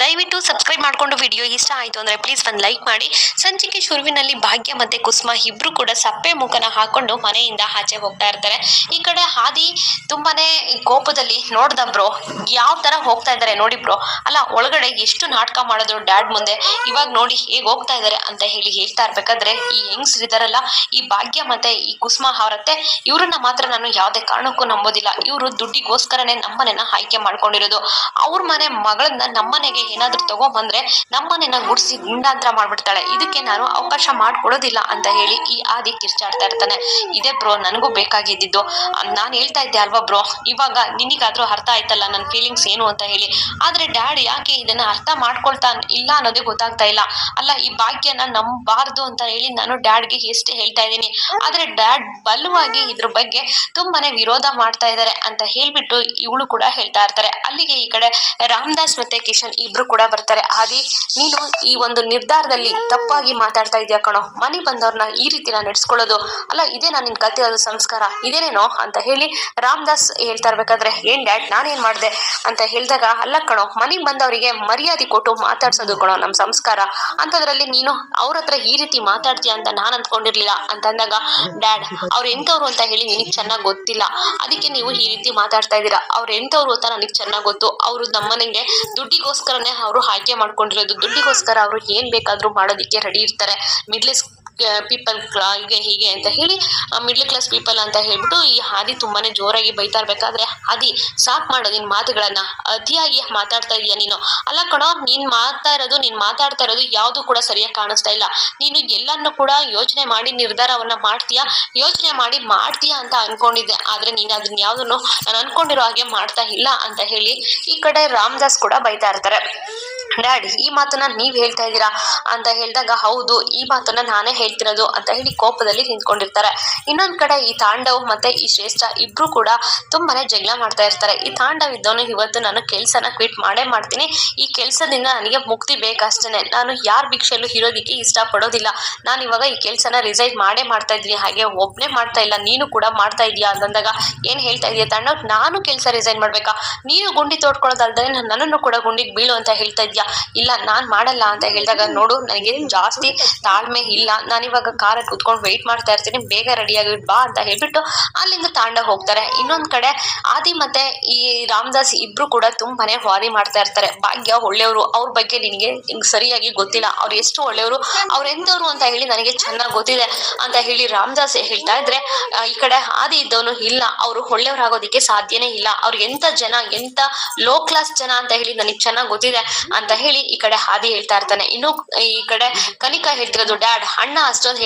ದಯವಿಟ್ಟು ಸಬ್ಸ್ಕ್ರೈಬ್ ಮಾಡ್ಕೊಂಡು ವಿಡಿಯೋ ಇಷ್ಟ ಆಯಿತು ಅಂದರೆ ಪ್ಲೀಸ್ ಒಂದು ಲೈಕ್ ಮಾಡಿ. ಸಂಚಿಕೆ ಶುರುವಿನಲ್ಲಿ ಭಾಗ್ಯ ಮತ್ತೆ ಕುಸುಮ ಇಬ್ಬರು ಕೂಡ ಸಪ್ಪೆ ಮುಖನ ಹಾಕೊಂಡು ಮನೆಯಿಂದ ಆಚೆ ಹೋಗ್ತಾ ಇರ್ತಾರೆ. ಈ ಕಡೆ ಹಾದಿ ತುಂಬಾನೇ ಕೋಪದಲ್ಲಿ, ನೋಡ್ದ ಬ್ರೋ ಯಾವ ಥರ ಹೋಗ್ತಾ ಇದ್ದಾರೆ ನೋಡಿ ಬ್ರೋ ಅಲ್ಲ, ಒಳಗಡೆ ಎಷ್ಟು ನಾಟಕ ಮಾಡಿದ್ರು ಡ್ಯಾಡ್ ಮುಂದೆ. ಇವಾಗ ನೋಡಿ ಹೇಗೆ ಹೋಗ್ತಾ ಇದ್ದಾರೆ ಅಂತ ಹೇಳಿ ಹೇಳ್ತಾ ಇರ್ಬೇಕಾದ್ರೆ, ಈ ಹೆಂಗ್ಸ್ ಇದಾರಲ್ಲ, ಈ ಭಾಗ್ಯ ಮತ್ತೆ ಈ ಕುಸುಮ ಅವರತ್ತೆ, ಇವರನ್ನ ಮಾತ್ರ ನಾನು ಯಾವುದೇ ಕಾರಣಕ್ಕೂ ನಂಬೋದಿಲ್ಲ. ಇವರು ದುಡ್ಡಿಗೋಸ್ಕರನೇ ನಮ್ಮನೆನ ಆಯ್ಕೆ ಮಾಡ್ಕೊಂಡಿರೋದು. ಅವ್ರ ಮನೆ ಮಗಳನ್ನ ನಮ್ಮನೆಗೆ ಏನಾದ್ರೂ ನಮ್ಮ ನಮ್ಮನೆನ ಗುಡಿಸಿ ಗುಂಡಾಂತರ ಮಾಡ್ಬಿಡ್ತಾಳೆ. ಇದಕ್ಕೆ ನಾನು ಅವಕಾಶ ಮಾಡ್ಕೊಡೋದಿಲ್ಲ ಅಂತ ಹೇಳಿ ಈ ಆದಿ ಕಿರ್ಚಾಡ್ತಾ ಇರ್ತಾನೆ. ಇದೇ ಬ್ರೋ, ನನಗೂ ಬೇಕಾಗಿದ್ದಿದ್ದು. ನಾನು ಹೇಳ್ತಾ ಇದ್ದೆ ಅಲ್ವಾ ಬ್ರೋ, ಇವಾಗ ನಿನಗಾದ್ರೂ ಅರ್ಥ ಆಯ್ತಲ್ಲ ನನ್ನ ಫೀಲಿಂಗ್ಸ್ ಏನು ಅಂತ ಹೇಳಿ. ಆದ್ರೆ ಡ್ಯಾಡ್ ಯಾಕೆ ಇದನ್ನ ಅರ್ಥ ಮಾಡ್ಕೊಳ್ತಾ ಇಲ್ಲ ಅನ್ನೋದೇ ಗೊತ್ತಾಗ್ತಾ ಇಲ್ಲ. ಅಲ್ಲ, ಈ ಭಾಗ್ಯನ ನಂಬಬಾರ್ದು ಅಂತ ಹೇಳಿ ನಾನು ಡ್ಯಾಡ್ಗೆ ಎಷ್ಟೇ ಹೇಳ್ತಾ ಇದ್ದೀನಿ. ಆದ್ರೆ ಡ್ಯಾಡ್ ಬಲವಾಗಿ ಇದ್ರ ಬಗ್ಗೆ ತುಂಬಾನೇ ವಿರೋಧ ಮಾಡ್ತಾ ಇದ್ದಾರೆ ಅಂತ ಹೇಳ್ಬಿಟ್ಟು ಇವಳು ಕೂಡ ಹೇಳ್ತಾ ಇರ್ತಾರೆ. ಅಲ್ಲಿಗೆ ಈ ಕಡೆ ರಾಮದಾಸ್ ಮತ್ತೆ ಕಿಶನ್ ಇಬ್ರು ಕೂಡ ಬರ್ತಾರೆ. ಆದಿ, ನೀನು ಈ ಒಂದು ನಿರ್ಧಾರದಲ್ಲಿ ತಪ್ಪಾಗಿ ಮಾತಾಡ್ತಾ ಇದೀಯ ಕಣೋ? ಮನೆ ಬಂದವ್ರನ್ನ ಈ ರೀತಿ ನಾನು ನಡೆಸ್ಕೊಳ್ಳೋದು ಅಲ್ಲ, ಇದೇ ನಾನು ನಿನ್ ಕಲ್ತಿರೋದು ಸಂಸ್ಕಾರ. ಇದೇನೇನೋ ಅಂತ ಹೇಳಿ ರಾಮದಾಸ್ ಹೇಳ್ತಾ ಇರ್ಬೇಕಾದ್ರೆ, ಏನ್ ಡ್ಯಾಡ್, ನಾನೇನ್ ಮಾಡ್ದೆ? ಅಂತ ಹೇಳಿದಾಗ, ಅಲ್ಲ ಕಣೋ ಮನೆಗೆ ಬಂದವರಿಗೆ ಮರ್ಯಾದೆ ಕೊಟ್ಟು ಮಾತಾಡ್ಸೋದು ಕಣೋ ನಮ್ ಸಂಸ್ಕಾರ. ಅಂತದ್ರಲ್ಲಿ ನೀನು ಅವ್ರ ಹತ್ರ ಈ ರೀತಿ ಮಾತಾಡ್ತೀಯ ಅಂತ ನಾನು ಅಂದ್ಕೊಂಡಿರ್ಲಿಲ್ಲ ಅಂತ ಅಂದಾಗ, ಡ್ಯಾಡ್, ಅವ್ರು ಎಂಥವ್ರು ಅಂತ ಹೇಳಿ ನಿನಗೆ ಚೆನ್ನಾಗಿ ಗೊತ್ತಿಲ್ಲ. ಅದಕ್ಕೆ ನೀವು ಈ ರೀತಿ ಮಾತಾಡ್ತಾ ಇದ್ದೀರಾ. ಅವ್ರು ಎಂಥವ್ರು ಅಂತ ನನಗೆ ಚೆನ್ನಾಗಿ ಗೊತ್ತು. ಅವರು ನಮ್ಮನೆಗೆ ದುಡ್ಡಿಗೋಸ್ಕರನೇ ಅವರು ಆಯ್ಕೆ ಮಾಡ್ಕೊಂಡಿರೋದು. ದುಡ್ಡಿಗೋಸ್ಕರ ಅವರು ಏನ್ ಬೇಕಾದ್ರೂ ಮಾಡೋದಿಕ್ಕೆ ರೆಡಿ ಇರ್ತಾರೆ. ಮಿಡ್ಲ್ ಪೀಪಲ್ ಹೀಗೆ ಹೀಗೆ ಅಂತ ಹೇಳಿ ಮಿಡ್ಲ್ ಕ್ಲಾಸ್ ಪೀಪಲ್ ಅಂತ ಹೇಳ್ಬಿಟ್ಟು ಈ ಹಾದಿ ತುಂಬಾನೇ ಜೋರಾಗಿ ಬೈತಾ ಇರ್ಬೇಕಾದ್ರೆ, ಹಾದಿ ಸಾಕ್ ಮಾಡೋ, ನಿನ್ ಮಾತುಗಳನ್ನ. ಅತಿಯಾಗಿ ಮಾತಾಡ್ತಾ ಇದೀಯ ನೀನು. ಅಲ್ಲ ಕಣೋ, ನೀನ್ ಮಾತಾ ಇರೋದು, ನೀನ್ ಮಾತಾಡ್ತಾ ಇರೋದು ಯಾವುದು ಕೂಡ ಸರಿಯಾಗಿ ಕಾಣಿಸ್ತಾ ಇಲ್ಲ. ನೀನು ಎಲ್ಲನ್ನು ಕೂಡ ಯೋಚನೆ ಮಾಡಿ, ನಿರ್ಧಾರವನ್ನ ಮಾಡ್ತೀಯಾ? ಯೋಚನೆ ಮಾಡಿ ಮಾಡ್ತೀಯಾ ಅಂತ ಅನ್ಕೊಂಡಿದ್ದೆ. ಆದ್ರೆ ನೀನು ಅದನ್ನ ಯಾವ್ದನ್ನು, ನಾನು ಅನ್ಕೊಂಡಿರೋ ಹಾಗೆ ಮಾಡ್ತಾ ಇಲ್ಲ ಅಂತ ಹೇಳಿ ಈ ಕಡೆ ರಾಮದಾಸ್ ಕೂಡ ಬೈತಾ ಇರ್ತಾರೆ. ಡ್ಯಾಡ್, ಈ ಮಾತನ್ನ ನೀವ್ ಹೇಳ್ತಾ ಇದ್ದೀರಾ? ಅಂತ ಹೇಳಿದಾಗ, ಹೌದು, ಈ ಮಾತನ್ನ ನಾನೇ ಹೇಳ್ತಿರೋದು ಅಂತ ಹೇಳಿ ಕೋಪದಲ್ಲಿ ನಿಂತ್ಕೊಂಡಿರ್ತಾರೆ. ಇನ್ನೊಂದ್ ಕಡೆ ಈ ತಾಂಡವ್ ಮತ್ತೆ ಈ ಶ್ರೇಷ್ಠ ಇಬ್ರು ಕೂಡ ತುಂಬಾನೇ ಜಗಳ ಮಾಡ್ತಾ ಇರ್ತಾರೆ. ಈ ತಾಂಡವ್ ಇದ್ದವನು ಇವತ್ತು ನಾನು ಕೆಲ್ಸನ ಕ್ವಿಟ್ ಮಾಡೇ ಮಾಡ್ತೀನಿ. ಈ ಕೆಲ್ಸದಿಂದ ನನಗೆ ಮುಕ್ತಿ ಬೇಕಷ್ಟೇನೆ. ನಾನು ಯಾರ ಭಿಕ್ಷೆಯಲ್ಲೂ ಇರೋದಿಕ್ಕೆ ಇಷ್ಟಪಡೋದಿಲ್ಲ. ನಾನು ಇವಾಗ ಈ ಕೆಲ್ಸನ ರಿಸೈನ್ ಮಾಡೇ ಮಾಡ್ತಾ ಇದ್ದೀನಿ. ಹಾಗೆ ಒಬ್ನೇ ಮಾಡ್ತಾ ಇಲ್ಲ, ನೀನು ಕೂಡ ಮಾಡ್ತಾ ಇದೀಯಾ ಅಂತಂದಾಗ ಏನ್ ಹೇಳ್ತಾ ಇದೀಯ ತಾಂಡವ್? ನಾನು ಕೆಲಸ ರಿಸೈನ್ ಮಾಡ್ಬೇಕಾ? ನೀನು ಗುಂಡಿ ತೋಡ್ಕೊಳ್ಳೋದಲ್ದೇ ನನ್ನನ್ನು ಕೂಡ ಗುಂಡಿಗೆ ಬೀಳು ಅಂತ ಹೇಳ್ತಾ ಇದ್ಯಾ? ಇಲ್ಲ ನಾನು ಮಾಡಲ್ಲ ಅಂತ ಹೇಳಿದಾಗ ನೋಡು ನನಗೆ ಜಾಸ್ತಿ ತಾಳ್ಮೆ ಇಲ್ಲ. ನಾನಿವಾಗ ಕಾರಲ್ಲಿ ಕುತ್ಕೊಂಡು ವೆಯ್ಟ್ ಮಾಡ್ತಾ ಇರ್ತೀನಿ, ಬೇಗ ರೆಡಿಯಾಗಿ ಬಾ ಅಂತ ಹೇಳ್ಬಿಟ್ಟು ಅಲ್ಲಿಂದ ತಾಂಡ ಹೋಗ್ತಾರೆ. ಇನ್ನೊಂದು ಕಡೆ ಆದಿ ಮತ್ತೆ ಈ ರಾಮದಾಸ್ ಇಬ್ರು ಕೂಡ ತುಂಬಾನೇ ವಾರಿ ಮಾಡ್ತಾ ಇರ್ತಾರೆ. ಭಾಗ್ಯ ಒಳ್ಳೆಯವರು, ಅವ್ರ ಬಗ್ಗೆ ನಿನಗೆ ಸರಿಯಾಗಿ ಗೊತ್ತಿಲ್ಲ. ಅವ್ರು ಎಷ್ಟು ಒಳ್ಳೆಯವರು, ಅವ್ರು ಎಂತವ್ರು ಅಂತ ಹೇಳಿ ನನಗೆ ಚೆನ್ನಾಗಿ ಗೊತ್ತಿದೆ ಅಂತ ಹೇಳಿ ರಾಮದಾಸ್ ಹೇಳ್ತಾ ಇದ್ರೆ ಈ ಕಡೆ ಆದಿ ಇದ್ದವನು ಇಲ್ಲ, ಅವರು ಒಳ್ಳೆಯವರಾಗೋದಿಕ್ಕೆ ಸಾಧ್ಯನೇ ಇಲ್ಲ. ಅವ್ರಿಗೆ ಎಂಥ ಜನ ಎಂಥ ಲೋ ಕ್ಲಾಸ್ ಜನ ಅಂತ ಹೇಳಿ ನನಗೆ ಚೆನ್ನಾಗಿ ಗೊತ್ತಿದೆ. ಅಂತ ಹೇಳಿ ಈ ಕಡೆ ಹಾದಿ ಹೇಳ್ತಾ ಇರ್ತಾನೆ. ಇನ್ನು ಈ ಕಡೆ ಕನಿಕಾ ಹೇಳ್ತಿರೋದು, ಡ್ಯಾಡ್, ಅಣ್ಣ ಅಷ್ಟೊಂದು